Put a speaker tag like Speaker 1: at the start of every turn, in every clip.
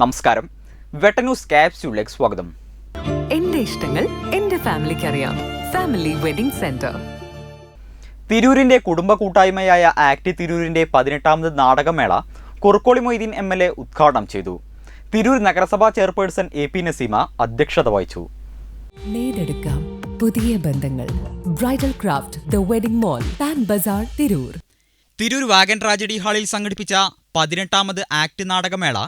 Speaker 1: നമസ്കാരം. വെട്ടന്യൂസ് ക്യാപ്സ്യൂളിലേക്ക് സ്വാഗതം.
Speaker 2: എന്റെ ഇഷ്ടങ്ങൾ എന്റെ ഫാമിലിക്ക് അറിയാം. Family wedding centre.
Speaker 1: തിരൂരിന്റെ കുടുംബ കൂട്ടായ്മയായ ആക്ടി തിരൂരിന്റെ പതിനെട്ടാമത് നാടകമേള Kurukkoli Moideen M L A ഉദ്ഘാടനം ചെയ്തു. തിരൂർ നഗരസഭാ ചെയർപേഴ്സൺ എ പി നസീമ അധ്യക്ഷത വഹിച്ചു.
Speaker 2: പുതിയ ബന്ധങ്ങൾ. Bridal craft the wedding mall bazaar Tirur.
Speaker 1: Tirur wagon tragedy ഹാളിൽ സംഘടിപ്പിച്ച പതിനെട്ടാമത് act നാടകമേള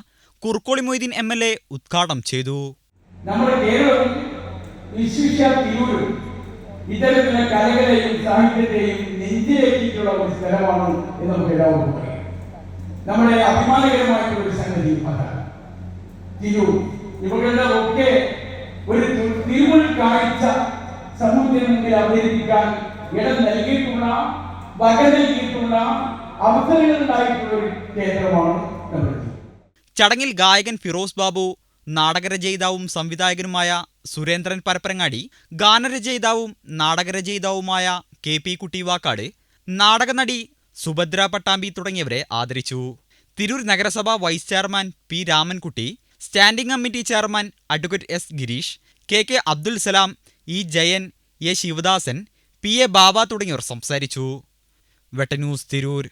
Speaker 1: Kurkkoli Moideen M L A ഉദ്ഘാടനം ചെയ്തു.
Speaker 3: നമ്മുടെ ഒരു സ്ഥലമാണ് എന്ന് നമ്മുടെ അഭിമാനകരമായിട്ടുള്ള ഒരു സംഗതി തിരൂർ ഇവരുടെ ഒക്കെ ഒരു തി- തിരുമുൽ കാഴ്ച സമൂഹത്തിന് മുമ്പിൽ അവതരിപ്പിക്കാൻ ഇടം നൽകിയിട്ടുള്ള
Speaker 1: ചടങ്ങിൽ ഗായകൻ ഫിറോസ് ബാബു നാടകരചയിതാവും സംവിധായകനുമായ സുരേന്ദ്രൻ പരപ്പരങ്ങാടി ഗാനരചയിതാവും നാടകരചയിതാവുമായ കെ പി കുട്ടിവാക്കാട് നാടകനടി സുഭദ്ര പട്ടാമ്പി തുടങ്ങിയവരെ ആദരിച്ചു. തിരൂർ നഗരസഭ vice chairman P Ramankutty standing committee chairman advocate S Girish K K Abdul Salam E Jayan A Shivadasan P A Baba തുടങ്ങിയവർ സംസാരിച്ചു. വെട്ടന്യൂസ് തിരൂർ